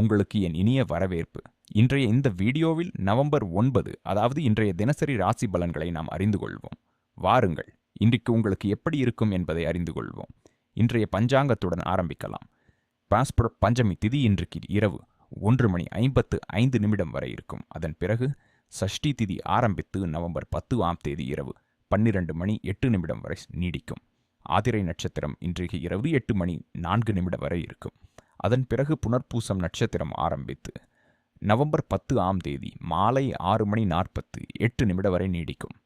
உங்களுக்கு என் இனிய வரவேற்பு. இன்றைய இந்த வீடியோவில் நவம்பர் ஒன்பது அதாவது இன்றைய தினசரி ராசி பலன்களை நாம் அறிந்து கொள்வோம். வாருங்கள் இன்றைக்கு உங்களுக்கு எப்படி இருக்கும் என்பதை அறிந்து கொள்வோம். இன்றைய பஞ்சாங்கத்துடன் ஆரம்பிக்கலாம். பாஸ்புர பஞ்சமி திதி இன்றைக்கு இரவு ஒன்று மணி ஐம்பத்து ஐந்து நிமிடம் வரை இருக்கும். அதன் பிறகு சஷ்டி திதி ஆரம்பித்து நவம்பர் பத்து ஆம் தேதி இரவு பன்னிரண்டு மணி எட்டு நிமிடம் வரை நீடிக்கும். ஆதிரை நட்சத்திரம் இன்றைக்கு இரவு எட்டு மணி நான்கு நிமிடம் வரை இருக்கும். அதன் பிறகு புனர்பூசம் நட்சத்திரம் ஆரம்பித்து நவம்பர் பத்து ஆம் தேதி மாலை ஆறு மணி நாற்பத்து எட்டு நிமிடம் வரை நீடிக்கும்.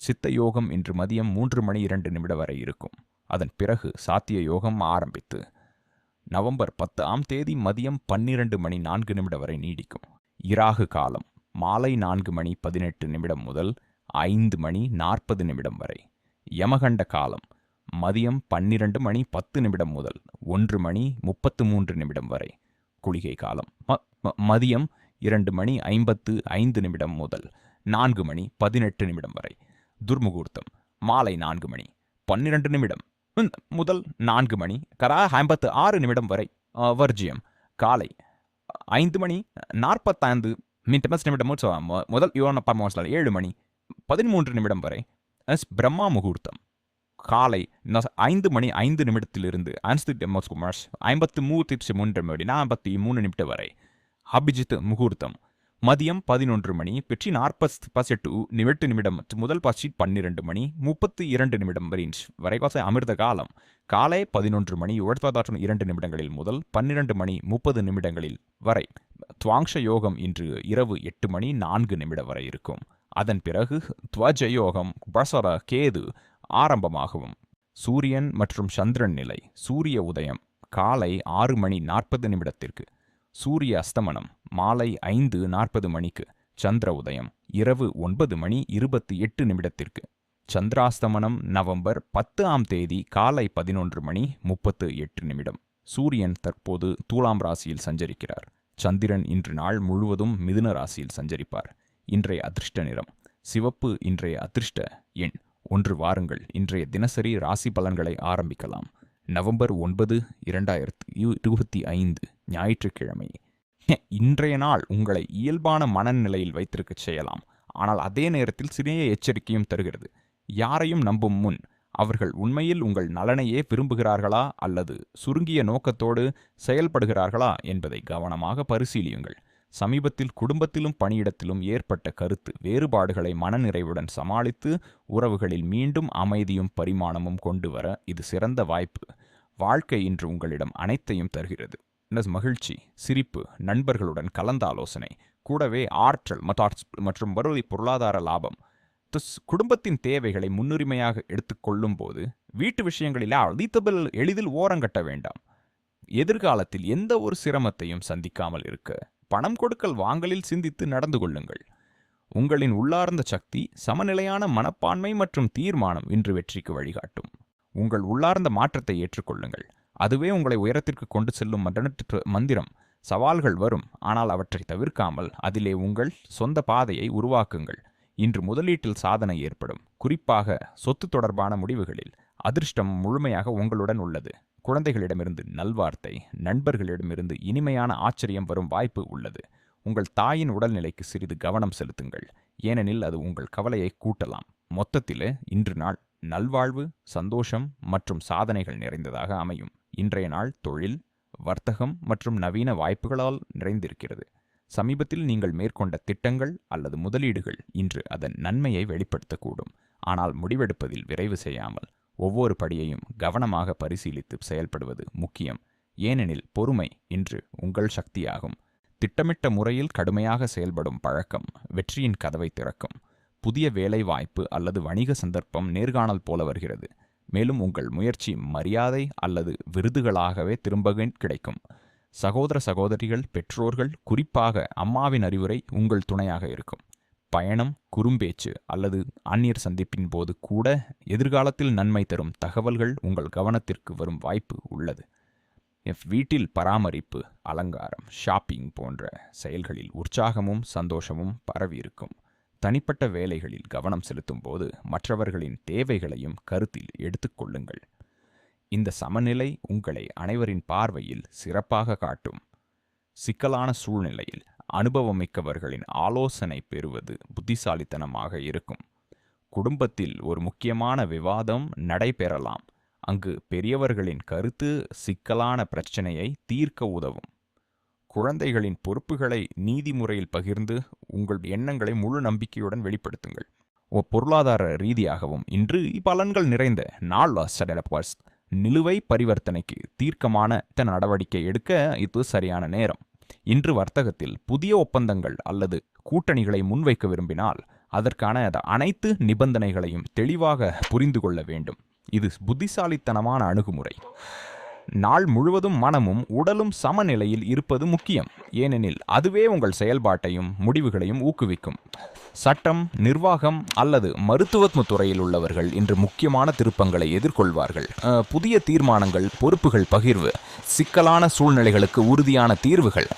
சித்த யோகம் இன்று மதியம் மூன்று மணி இரண்டு நிமிடம் வரை இருக்கும். அதன் பிறகு சாத்திய யோகம் ஆரம்பித்து நவம்பர் பத்து ஆம் தேதி மதியம் பன்னிரண்டு மணி நான்கு நிமிடம் வரை நீடிக்கும். இராகு காலம் மாலை நான்கு மணி பதினெட்டு நிமிடம் முதல் ஐந்து மணி நாற்பது நிமிடம் வரை. யமகண்ட காலம் மதியம் பன்னிரண்டு மணி பத்து நிமிடம் முதல் ஒன்று மணி முப்பத்து மூன்று நிமிடம் வரை குளிகை காலம். மதியம் இரண்டு மணி ஐம்பத்து ஐந்து நிமிடம் முதல் நான்கு மணி பதினெட்டு நிமிடம் வரை துர்முகூர்த்தம். மாலை நான்கு மணி பன்னிரண்டு நிமிடம். முதல் நான்கு மணி கரா ஐம்பத்து ஆறு நிமிடம் வரை வர்ஜியம். காலை ஐந்து மணி நாற்பத்தைந்து மின்டமஸ் நிமிடம் முதல் யோன பர்மோஸ்ல ஏழு மணி பதிமூன்று நிமிடம் வரை எஸ் பிரம்மா முகூர்த்தம். காலை ஐந்து மணி ஐந்து நிமிடத்திலிருந்து அன்ஸ்தி டெமோஸ்குமார்ஸ் ஐம்பத்து மூத்தி மூன்று மணி நாற்பத்தி மூணு நிமிடம் வரை. அபிஜித் முகூர்த்தம். மதியம் பதினொன்று மணி பெற்றி நாற்பது பசெட்டு நிமிட்டு நிமிடம் முதல் பசி பன்னிரண்டு மணி முப்பத்தி இரண்டு நிமிடம் வரை வரைகாச அமிர்த காலம். காலை பதினொன்று மணி உழற்பதாற்றம் இரண்டு நிமிடங்களில் முதல் பன்னிரண்டு மணி முப்பது நிமிடங்களில் வரை. துவாங்ஷ யோகம் இன்று இரவு எட்டு மணி நான்கு நிமிடம் வரை இருக்கும். அதன் பிறகு துவஜ யோகம் பசர கேது ஆரம்பமாகவும். சூரியன் மற்றும் சந்திரன் நிலை சூரிய உதயம் காலை ஆறு மணி நாற்பது நிமிடத்திற்கு. சூரிய அஸ்தமனம் மாலை ஐந்து நாற்பது மணிக்கு. சந்திர உதயம் இரவு ஒன்பது மணி இருபத்தி எட்டு நிமிடத்திற்கு. சந்திராஸ்தமனம் நவம்பர் பத்து ஆம் தேதி காலை பதினொன்று மணி முப்பத்து எட்டு நிமிடம். சூரியன் தற்போது தூலாம் ராசியில் சஞ்சரிக்கிறார். சந்திரன் இன்று நாள் முழுவதும் மிதுன ராசியில் சஞ்சரிப்பார். இன்றைய அதிர்ஷ்ட நிறம் சிவப்பு இன்றைய அதிர்ஷ்ட எண். ஒன்று வாருங்கள். இன்றைய தினசரி ராசி பலன்களை ஆரம்பிக்கலாம். நவம்பர் ஒன்பது இரண்டாயிரத்து இருபத்தி ஐந்து ஞாயிற்றுக்கிழமை. இன்றைய நாள் உங்களை இயல்பான மனநிலையில் வைத்திருக்கச் செய்யலாம். ஆனால் அதே நேரத்தில் சிறிய எச்சரிக்கையும் தருகிறது. யாரையும் நம்பும் முன் அவர்கள் உண்மையில் உங்கள் நலனையே விரும்புகிறார்களா அல்லது சுருங்கிய நோக்கத்தோடு செயல்படுகிறார்களா என்பதை கவனமாக பரிசீலியுங்கள். சமீபத்தில் குடும்பத்திலும் பணியிடத்திலும் ஏற்பட்ட கருத்து வேறுபாடுகளை மனநிறைவுடன் சமாளித்து உறவுகளில் மீண்டும் அமைதியும் பரிமாணமும் கொண்டு வர இது சிறந்த வாய்ப்பு. வாழ்க்கை இன்று உங்களிடம் அனைத்தையும் தருகிறது. மகிழ்ச்சி சிரிப்பு நண்பர்களுடன் கலந்தாலோசனை கூடவே ஆற்றல் மற்றும் வருவதை பொருளாதார லாபம். குடும்பத்தின் தேவைகளை முன்னுரிமையாக எடுத்துக்கொள்ளும் போது வீட்டு விஷயங்களில் அழித்தபில் எளிதில் ஓரங்கட்ட வேண்டாம். எதிர்காலத்தில் எந்த ஒரு சிரமத்தையும் சந்திக்காமல் இருக்க பணம் கொடுக்கல் வாங்கலில் சிந்தித்து நடந்து கொள்ளுங்கள். உங்களின் உள்ளார்ந்த சக்தி சமநிலையான மனப்பான்மை மற்றும் தீர்மானம் இன்று வெற்றிக்கு வழிகாட்டும். உங்கள் உள்ளார்ந்த மாற்றத்தை ஏற்றுக்கொள்ளுங்கள். அதுவே உங்களை உயரத்திற்கு கொண்டு செல்லும் மந்திரம். சவால்கள் வரும் ஆனால் அவற்றை தவிர்க்காமல் அதிலே உங்கள் சொந்த பாதையை உருவாக்குங்கள். இன்று முதலீட்டில் சாதனை ஏற்படும். குறிப்பாக சொத்து தொடர்பான முடிவுகளில். அதிர்ஷ்டம் முழுமையாக உங்களுடன் உள்ளது. குழந்தைகளிடமிருந்து நல்வார்த்தை நண்பர்களிடமிருந்து இனிமையான ஆச்சரியம் வரும் வாய்ப்பு உள்ளது. உங்கள் தாயின் உடல்நிலைக்கு சிறிது கவனம் செலுத்துங்கள். ஏனெனில் அது உங்கள் கவலையை கூட்டலாம். மொத்தத்திலே இன்று நாள் நல்வாழ்வு சந்தோஷம் மற்றும் சாதனைகள் நிறைந்ததாக அமையும். இன்றைய நாள் தொழில் வர்த்தகம் மற்றும் நவீன வாய்ப்புகளால் நிறைந்திருக்கிறது. சமீபத்தில் நீங்கள் மேற்கொண்ட திட்டங்கள் அல்லது முதலீடுகள் இன்று அதன் நன்மையை வெளிப்படுத்தக்கூடும். ஆனால் முடிவெடுப்பதில் விரைவு செய்யாமல் ஒவ்வொரு படியையும் கவனமாக பரிசீலித்து செயல்படுவது முக்கியம். ஏனெனில் பொறுமை இன்று உங்கள் சக்தியாகும். திட்டமிட்ட முறையில் கடுமையாக செயல்படும் பழக்கம் வெற்றியின் கதவை திறக்கும். புதிய வேலை வாய்ப்பு அல்லது வணிக சந்தர்ப்பம் நேர்காணல் போல வருகிறது. மேலும் உங்கள் முயற்சி மரியாதை அல்லது விருதுகளாகவே திரும்ப கிடைக்கும். சகோதர சகோதரிகள் பெற்றோர்கள் குறிப்பாக அம்மாவின் அறிவுரை உங்கள் துணையாக இருக்கும். பயணம் குறும்பேச்சு அல்லது அந்நியர் சந்திப்பின் போது கூட எதிர்காலத்தில் நன்மை தரும் தகவல்கள் உங்கள் கவனத்திற்கு வரும் வாய்ப்பு உள்ளது. எஃப் வீட்டில் பராமரிப்பு அலங்காரம் ஷாப்பிங் போன்ற செயல்களில் உற்சாகமும் சந்தோஷமும் பரவியிருக்கும் தனிப்பட்ட வேலைகளில் கவனம் செலுத்தும் போது மற்றவர்களின் தேவைகளையும் கருத்தில் எடுத்துக்கொள்ளுங்கள் இந்த சமநிலை உங்களை அனைவரின் பார்வையில் சிறப்பாக காட்டும். சிக்கலான சூழ்நிலையில் அனுபவமிக்கவர்களின் ஆலோசனை பெறுவது புத்திசாலித்தனமாக இருக்கும். குடும்பத்தில் ஒரு முக்கியமான விவாதம் நடைபெறலாம். அங்கு பெரியவர்களின் கருத்து சிக்கலான பிரச்சனையை தீர்க்க உதவும். குழந்தைகளின் பொறுப்புகளை நீதிமுறையில் பகிர்ந்து உங்கள் எண்ணங்களை முழு நம்பிக்கையுடன் வெளிப்படுத்துங்கள். ஓ பொருளாதார ரீதியாகவும் இன்று பலன்கள் நிறைந்த நாள் நிலுவை பரிவர்த்தனைக்கு தீர்க்கமான நடவடிக்கை எடுக்க இது சரியான நேரம். இன்று வர்த்தகத்தில் புதிய ஒப்பந்தங்கள் அல்லது கூட்டணிகளை முன்வைக்க விரும்பினால் அதற்கான அனைத்து நிபந்தனைகளையும் தெளிவாக புரிந்து கொள்ள வேண்டும். இது புத்திசாலித்தனமான அணுகுமுறை. நாள் முழுவதும் மனமும் உடலும் சமநிலையில் இருப்பது முக்கியம். ஏனெனில் அதுவே உங்கள் செயல்பாட்டையும் முடிவுகளையும் ஊக்குவிக்கும். சட்டம் நிர்வாகம் அல்லது மருத்துவ துறையில் உள்ளவர்கள் இன்று முக்கியமான திருப்பங்களை எதிர்கொள்வார்கள். புதிய தீர்மானங்கள் பொறுப்புகள் பகிர்வு சிக்கலான சூழ்நிலைகளுக்கு உறுதியான தீர்வுகள்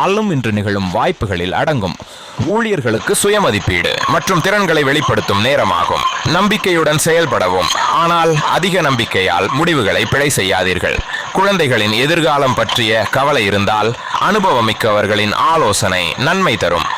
ஆளும் இன்று நிகழும் வாய்ப்புகளில் அடங்கும். ஊழியர்களுக்கு சுயமதிப்பீடு மற்றும் திறன்களை வெளிப்படுத்தும் நேரமாகும். நம்பிக்கையுடன் செயல்படவும். ஆனால் அதிக நம்பிக்கையால் முடிவுகளை பிழை செய்யாதீர்கள். குழந்தைகளின் எதிர்காலம் பற்றிய கவலை இருந்தால் அனுபவமிக்கவர்களின் ஆலோசனை நன்மை தரும்.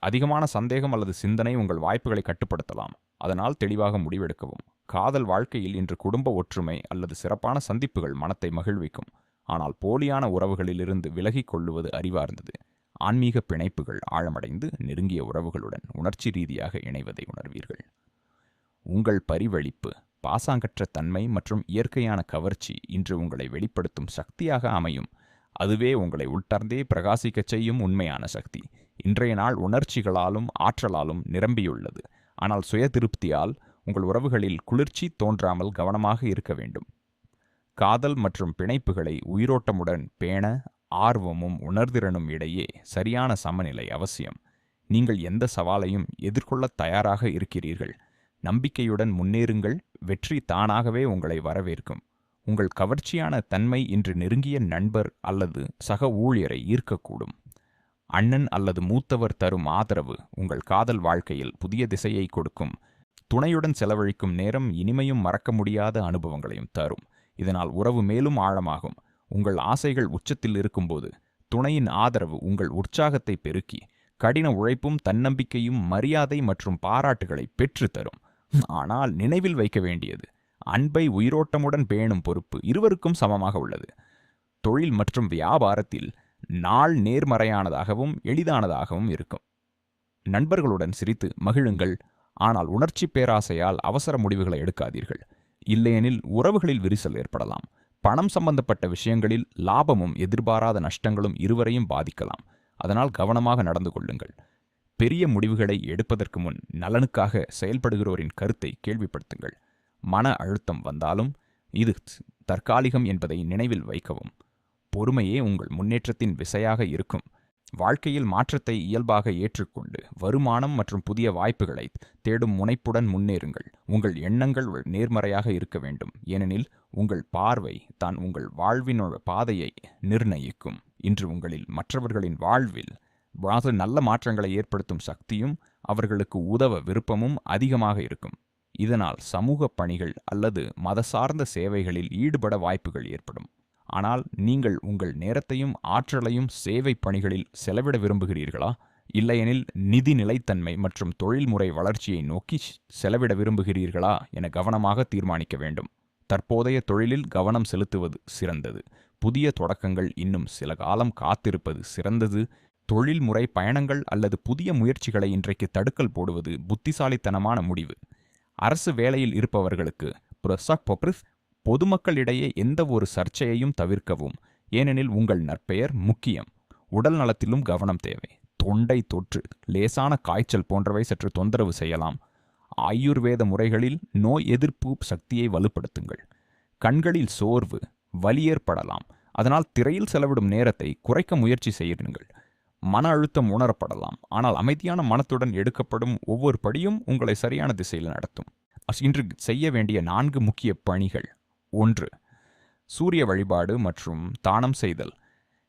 அதிகமான சந்தேகம் அல்லது சிந்தனை உங்கள் வாய்ப்புகளை கட்டுப்படுத்தலாம். அதனால் தெளிவாக முடிவெடுக்கவும். காதல் வாழ்க்கையில் இன்று குடும்ப ஒற்றுமை அல்லது சிறப்பான சந்திப்புகள் மனத்தை மகிழ்விக்கும். ஆனால் போலியான உறவுகளிலிருந்து விலகிக் கொள்ளுவது அறிவார்ந்தது. ஆன்மீக பிணைப்புகள் ஆழமடைந்து நெருங்கிய உறவுகளுடன் உணர்ச்சி ரீதியாக இணைவதை உணர்வீர்கள். உங்கள் பரிவழிப்பு பாசாங்கற்ற தன்மை மற்றும் இயற்கையான கவர்ச்சி இன்று உங்களை வெளிப்படுத்தும் சக்தியாக அமையும். அதுவே உங்களை உள்டார்ந்தே பிரகாசிக்கச் செய்யும் உண்மையான சக்தி. இன்றைய நாள் உணர்ச்சிகளாலும் ஆற்றலாலும் நிரம்பியுள்ளது. ஆனால் சுய திருப்தியால் உங்கள் உறவுகளில் குளிர்ச்சி தோன்றாமல் கவனமாக இருக்க வேண்டும். காதல் மற்றும் பிணைப்புகளை உயிரோட்டமுடன் பேண ஆர்வமும் உணர்திறனும் இடையே சரியான சமநிலை அவசியம். நீங்கள் எந்த சவாலையும் எதிர்கொள்ளத் தயாராக இருக்கிறீர்கள். நம்பிக்கையுடன் முன்னேறுங்கள். வெற்றி தானாகவே உங்களை வரவேற்கும். உங்கள் கவர்ச்சியான தன்மை இன்று நெருங்கிய நண்பர் அல்லது சக ஊழியரை ஈர்க்கக்கூடும். அண்ணன் அல்லது மூத்தவர் தரும் ஆதரவு உங்கள் காதல் வாழ்க்கையில் புதிய திசையை கொடுக்கும். துணையுடன் செலவழிக்கும் நேரம் இனிமையும் மறக்க முடியாத அனுபவங்களையும் தரும். இதனால் உறவு மேலும் ஆழமாகும். உங்கள் ஆசைகள் உச்சத்தில் இருக்கும்போது துணையின் ஆதரவு உங்கள் உற்சாகத்தை பெருக்கி கடின உழைப்பும் தன்னம்பிக்கையும் மரியாதை மற்றும் பாராட்டுகளை பெற்று தரும் ஆனால் நினைவில் வைக்க வேண்டியது அன்பை உயிரோட்டமுடன் பேணும் பொறுப்பு இருவருக்கும் சமமாக உள்ளது. தொழில் மற்றும் வியாபாரத்தில் நாள் நேர்மறையானதாகவும் எளிதானதாகவும் இருக்கும். நண்பர்களுடன் சிரித்து மகிழுங்கள். ஆனால் உணர்ச்சி பேராசையால் அவசர முடிவுகளை எடுக்காதீர்கள். இல்லையெனில் உறவுகளில் விரிசல் ஏற்படலாம். பணம் சம்பந்தப்பட்ட விஷயங்களில் லாபமும் எதிர்பாராத நஷ்டங்களும் இருவரையும் பாதிக்கலாம். அதனால் கவனமாக நடந்து கொள்ளுங்கள். பெரிய முடிவுகளை எடுப்பதற்கு முன் நலனுக்காக செயல்படுகிறோரின் கருத்தை கேள்விப்படுத்துங்கள். மன அழுத்தம் வந்தாலும் இது தற்காலிகம் என்பதை நினைவில் வைக்கவும். பொறுமையே உங்கள் முன்னேற்றத்தின் விசையாக இருக்கும். வாழ்க்கையில் மாற்றத்தை இயல்பாக ஏற்றுக்கொண்டு வருமானம் மற்றும் புதிய வாய்ப்புகளை தேடும் முனைப்புடன் முன்னேறுங்கள். உங்கள் எண்ணங்கள் நேர்மறையாக இருக்க வேண்டும். ஏனெனில் உங்கள் பார்வை தான் உங்கள் வாழ்வின் பாதையை நிர்ணயிக்கும். இன்று உங்களில் மற்றவர்களின் வாழ்வில் நல்ல மாற்றங்களை ஏற்படுத்தும் சக்தியும் அவர்களுக்கு உதவ விருப்பமும் அதிகமாக இருக்கும். இதனால் சமூக பணிகள் அல்லது மத சார்ந்த சேவைகளில் ஈடுபட வாய்ப்புகள் ஏற்படும். ஆனால் நீங்கள் உங்கள் நேரத்தையும் ஆற்றலையும் சேவை பணிகளில் செலவிட விரும்புகிறீர்களா? இல்லையெனில் நிதி நிலைத்தன்மை மற்றும் தொழில்முறை வளர்ச்சியை நோக்கி செலவிட விரும்புகிறீர்களா என கவனமாக தீர்மானிக்க வேண்டும். தற்போதைய தொழிலில் கவனம் செலுத்துவது சிறந்தது. புதிய தொடக்கங்கள் இன்னும் சில காலம் காத்திருப்பது சிறந்தது. தொழில்முறை பயணங்கள் அல்லது புதிய முயற்சிகளை இன்றைக்கு தடுக்கல் போடுவது புத்திசாலித்தனமான முடிவு. அரசு வேலையில் இருப்பவர்களுக்கு பிரசாக் பொப்ரிஸ் பொதுமக்களிடையே எந்த ஒரு சர்ச்சையையும் தவிர்க்கவும். ஏனெனில் உங்கள் நற்பெயர் முக்கியம். உடல் நலத்திலும் கவனம் தேவை. தொண்டை தொற்று லேசான காய்ச்சல் போன்றவை சற்று தொந்தரவு செய்யலாம். ஆயுர்வேத முறைகளில் நோய் எதிர்ப்பு சக்தியை வலுப்படுத்துங்கள். கண்களில் சோர்வு வலி ஏற்படலாம். அதனால் திரையில் செலவிடும் நேரத்தை குறைக்க முயற்சி செய்யுங்கள். மன அழுத்தம் உணரப்படலாம். ஆனால் அமைதியான மனத்துடன் எடுக்கப்படும் ஒவ்வொரு படியும் உங்களை சரியான திசையில் நடத்தும். இன்று செய்ய வேண்டிய நான்கு முக்கிய பணிகள். ஒன்று. சூரிய வழிபாடு மற்றும் தானம் செய்தல்.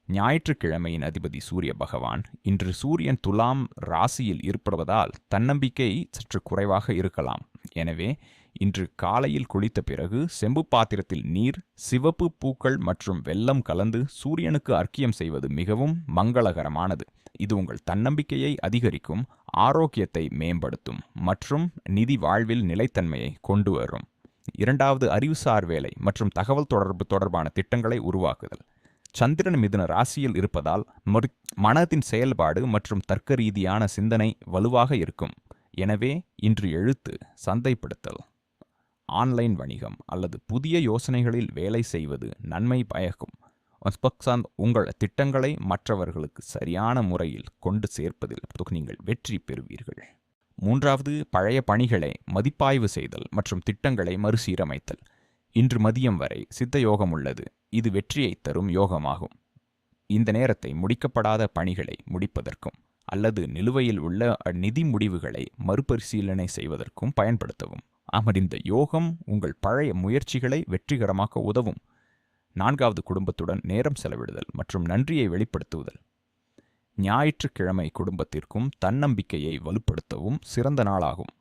ஞாயிற்றுக்கிழமையின் அதிபதி சூரிய பகவான் இன்று சூரியன் துலாம் ராசியில் இருப்பதால் தன்னம்பிக்கை சற்று குறைவாக இருக்கலாம். எனவே இன்று காலையில் குளித்த பிறகு செம்பு பாத்திரத்தில் நீர் சிவப்பு பூக்கள் மற்றும் வெல்லம் கலந்து சூரியனுக்கு அர்க்கியம் செய்வது மிகவும் மங்களகரமானது. இது உங்கள் தன்னம்பிக்கையை அதிகரிக்கும் ஆரோக்கியத்தை மேம்படுத்தும் மற்றும் நிதி வாழ்வில் நிலைத்தன்மையை கொண்டு வரும். இரண்டாவது அறிவுசார் வேலை மற்றும் தகவல் தொடர்பு தொடர்பான திட்டங்களை உருவாக்குதல். சந்திரன் மிதுன ராசியில் இருப்பதால் மனதின் செயல்பாடு மற்றும் தர்க்க ரீதியான சிந்தனை வலுவாக இருக்கும். எனவே இன்று எழுத்து சந்தைப்படுத்தல். ஆன்லைன் வணிகம் அல்லது புதிய யோசனைகளில் வேலை செய்வது நன்மை பயக்கும். ஒஸ்பக்சாந்த் உங்கள் திட்டங்களை மற்றவர்களுக்கு சரியான முறையில் கொண்டு சேர்ப்பதில் நீங்கள் வெற்றி பெறுவீர்கள். மூன்றாவது பழைய பணிகளை மதிப்பாய்வு செய்தல் மற்றும் திட்டங்களை மறுசீரமைத்தல். இன்று மதியம் வரை சித்த யோகம் உள்ளது. இது வெற்றியை தரும் யோகமாகும். இந்த நேரத்தை முடிக்கப்படாத பணிகளை முடிப்பதற்கும் அல்லது நிலுவையில் உள்ள நிதி முடிவுகளை மறுபரிசீலனை செய்வதற்கும் பயன்படுத்தவும். அமர்ந்த யோகம் உங்கள் பழைய முயற்சிகளை வெற்றிகரமாக்க உதவும். நான்காவது குடும்பத்துடன் நேரம் செலவிடுதல் மற்றும் நன்றியை வெளிப்படுத்துதல். ஞாயிற்றுக்கிழமை குடும்பத்திற்கும் தன்னம்பிக்கையை வலுப்படுத்தவும் சிறந்த நாளாகும்.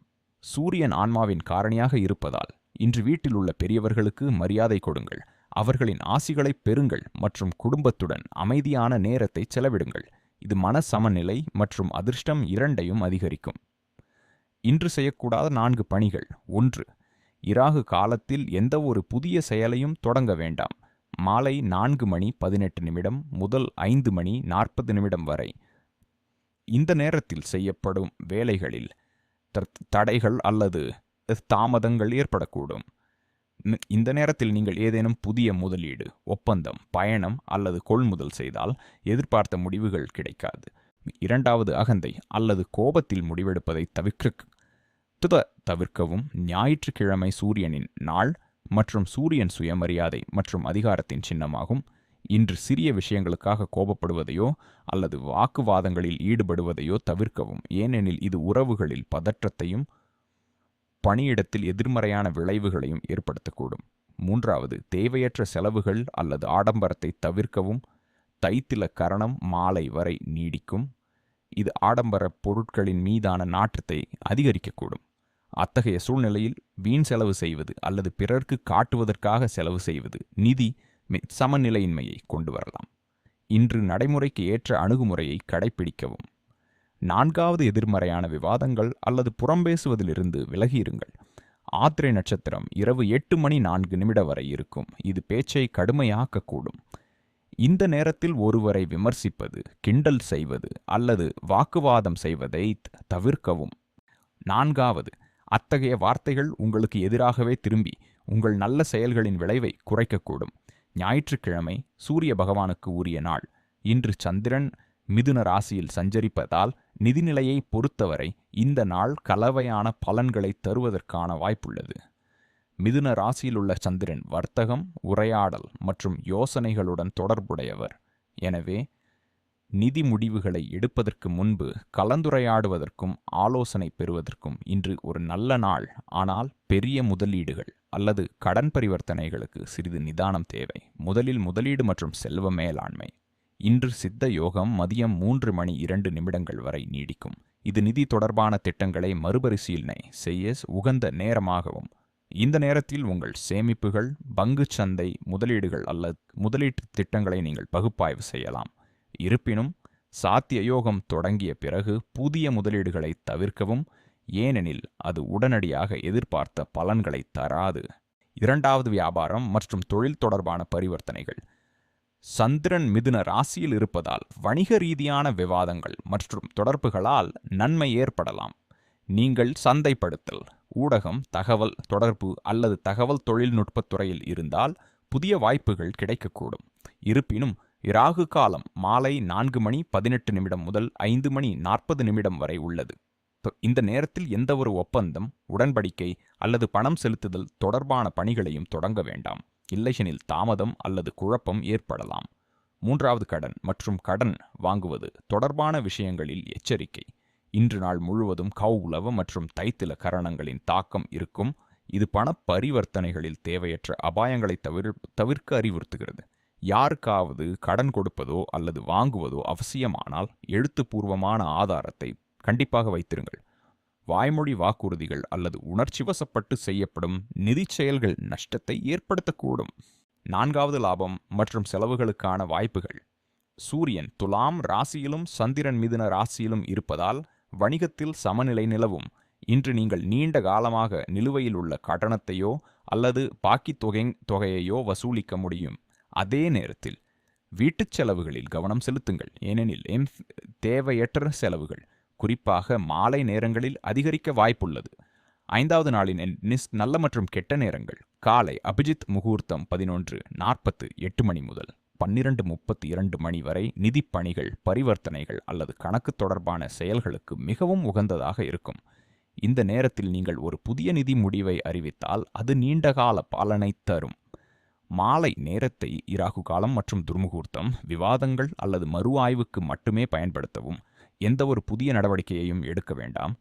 சூரியன் ஆன்மாவின் காரணியாக இருப்பதால் இன்று வீட்டில் உள்ள பெரியவர்களுக்கு மரியாதை கொடுங்கள். அவர்களின் ஆசிகளை பெறுங்கள் மற்றும் குடும்பத்துடன் அமைதியான நேரத்தை செலவிடுங்கள். இது மன சமநிலை மற்றும் அதிர்ஷ்டம் இரண்டையும் அதிகரிக்கும். இன்று செய்யக்கூடாத நான்கு பணிகள். ஒன்று இராகு காலத்தில் எந்த ஒரு புதிய செயலையும் தொடங்க வேண்டாம். மாலை நான்கு மணி பதினெட்டு நிமிடம் முதல் ஐந்து மணி நாற்பது நிமிடம் வரை. இந்த நேரத்தில் செய்யப்படும் வேலைகளில் தடைகள் அல்லது தாமதங்கள் ஏற்படக்கூடும். இந்த நேரத்தில் நீங்கள் ஏதேனும் புதிய முதலீடு ஒப்பந்தம் பயணம் அல்லது கொள்முதல் செய்தால் எதிர்பார்த்த முடிவுகள் கிடைக்காது. இரண்டாவது அகந்தை அல்லது கோபத்தில் முடிவெடுப்பதை தவிர்க்க துத தவிர்க்கவும் ஞாயிற்றுக்கிழமை சூரியனின் நாள் மற்றும் சூரியன் சுயமரியாதை மற்றும் அதிகாரத்தின் சின்னமாகும். இன்று சிறிய விஷயங்களுக்காக கோபப்படுவதையோ அல்லது வாக்குவாதங்களில் ஈடுபடுவதையோ தவிர்க்கவும். ஏனெனில் இது உறவுகளில் பதற்றத்தையும் பணியிடத்தில் எதிர்மறையான விளைவுகளையும் ஏற்படுத்தக்கூடும். மூன்றாவது தேவையற்ற செலவுகள் அல்லது ஆடம்பரத்தை தவிர்க்கவும். தைத்தில கரணம் மாலை வரை நீடிக்கும். இது ஆடம்பர பொருட்களின் மீதான நாற்றத்தை அதிகரிக்கக்கூடும். அத்தகைய சூழ்நிலையில் வீண் செலவு செய்வது அல்லது பிறர்க்கு காட்டுவதற்காக செலவு செய்வது நிதி சமநிலையின்மையை கொண்டு வரலாம். இன்று நடைமுறைக்கு ஏற்ற அணுகுமுறையை கடைப்பிடிக்கவும். நான்காவது எதிர்மறையான விவாதங்கள் அல்லது புறம்பேசுவதிலிருந்து விலகியிருங்கள். ஆத்திரை நட்சத்திரம் இரவு எட்டு மணி நான்கு நிமிட வரை இருக்கும். இது பேச்சை கடுமையாக்கக்கூடும். இந்த நேரத்தில் ஒருவரை விமர்சிப்பது கிண்டல் செய்வது அல்லது வாக்குவாதம் செய்வதை தவிர்க்கவும். நான்காவது அத்தகைய வார்த்தைகள் உங்களுக்கு எதிராகவே திரும்பி உங்கள் நல்ல செயல்களின் விளைவை குறைக்கக்கூடும். ஞாயிற்றுக்கிழமை சூரிய பகவானுக்கு உரிய நாள். இன்று சந்திரன் மிதுன ராசியில் சஞ்சரிப்பதால் நிதிநிலையை பொறுத்தவரை இந்த நாள் கலவையான பலன்களை தருவதற்கான வாய்ப்புள்ளது. மிதுன ராசியில் உள்ள சந்திரன் வர்த்தகம் உரையாடல் மற்றும் யோசனைகளுடன் தொடர்புடையவர். எனவே நிதி முடிவுகளை எடுப்பதற்கு முன்பு கலந்துரையாடுவதற்கும் ஆலோசனை பெறுவதற்கும் இன்று ஒரு நல்ல நாள். ஆனால் பெரிய முதலீடுகள் அல்லது கடன் பரிவர்த்தனைகளுக்கு சிறிது நிதானம் தேவை. முதலில் முதலீடு மற்றும் செல்வ மேலாண்மை. இன்று சித்த யோகம் மதியம் மூன்று மணி இரண்டு நிமிடங்கள் வரை நீடிக்கும். இது நிதி தொடர்பான திட்டங்களை மறுபரிசீலனை செய்ய உகந்த நேரமாகவும் இந்த நேரத்தில் உங்கள் சேமிப்புகள் பங்குச் சந்தை முதலீடுகள் அல்லது முதலீட்டு திட்டங்களை நீங்கள் பகுப்பாய்வு செய்யலாம். இருப்பினும் சாத்திய யோகம் தொடங்கிய பிறகு புதிய முதலீடுகளை தவிர்க்கவும் ஏனெனில் அது உடனடியாக எதிர்பார்த்த பலன்களை தராது. இரண்டாவது வியாபாரம் மற்றும் தொழில் தொடர்பான பரிவர்த்தனைகள். சந்திரன் மிதுன ராசியில் இருப்பதால் வணிக ரீதியான விவாதங்கள் மற்றும் தொடர்புகளால் நன்மை ஏற்படலாம். நீங்கள் சந்தைப்படுத்தல் ஊடகம் தகவல் தொடர்பு அல்லது தகவல் தொழில்நுட்பத் துறையில் இருந்தால் புதிய வாய்ப்புகள் கிடைக்கக்கூடும். இருப்பினும் இராகு காலம் மாலை நான்கு மணி பதினெட்டு நிமிடம் முதல் ஐந்து மணி நாற்பது நிமிடம் வரை உள்ளது. இந்த நேரத்தில் எந்தவொரு ஒப்பந்தம் உடன்படிக்கை அல்லது பணம் செலுத்துதல் தொடர்பான பணிகளையும் தொடங்க வேண்டாம். இல்லையெனில் தாமதம் அல்லது குழப்பம் ஏற்படலாம். மூன்றாவது கடன் மற்றும் கடன் வாங்குவது தொடர்பான விஷயங்களில் எச்சரிக்கை. இன்று நாள் முழுவதும் கௌலவ மற்றும் தைத்தில கரணங்களின் தாக்கம் இருக்கும். இது பண பரிவர்த்தனைகளில் தேவையற்ற அபாயங்களை தவிர தவிர்க்க அறிவுறுத்துகிறது. யாருக்காவது கடன் கொடுப்பதோ அல்லது வாங்குவதோ அவசியமானால் எழுத்துப்பூர்வமான ஆதாரத்தை கண்டிப்பாக வைத்திருங்கள். வாய்மொழி வாக்குறுதிகள் அல்லது உணர்ச்சிவசப்பட்டு செய்யப்படும் நிதி செயல்கள் நஷ்டத்தை ஏற்படுத்தக்கூடும். நான்காவது லாபம் மற்றும் செலவுகளுக்கான வாய்ப்புகள். சூரியன் துலாம் ராசியிலும் சந்திரன் மிதுன ராசியிலும் இருப்பதால் வணிகத்தில் சமநிலை நிலவும். இன்று நீங்கள் நீண்ட காலமாக நிலுவையில் உள்ள கட்டணத்தையோ அல்லது பாக்கி தொகை தொகையையோ வசூலிக்க முடியும். அதே நேரத்தில் வீட்டுச் செலவுகளில் கவனம் செலுத்துங்கள். ஏனெனில் எம் தேவையற்ற செலவுகள் குறிப்பாக மாலை நேரங்களில் அதிகரிக்க வாய்ப்புள்ளது. ஐந்தாவது நாளின் என் நிஸ் நல்ல மற்றும் கெட்ட நேரங்கள் காலை அபிஜித் முகூர்த்தம் பதினொன்று நாற்பத்து எட்டு மணி முதல் பன்னிரண்டு முப்பத்தி இரண்டு மணி வரை நிதிப் பணிகள் பரிவர்த்தனைகள் அல்லது கணக்கு தொடர்பான செயல்களுக்கு மிகவும் உகந்ததாக இருக்கும். இந்த நேரத்தில் நீங்கள் ஒரு புதிய நிதி முடிவை அறிவித்தால் அது நீண்டகால பலனை தரும். மாலை நேரத்தை இராகு காலம் மற்றும் துர்முகூர்த்தம் விவாதங்கள் அல்லது மறு ஆய்வுக்கு மட்டுமே பயன்படுத்தவும் எந்த ஒரு புதிய நடவடிக்கையையும் எடுக்க வேண்டாம்.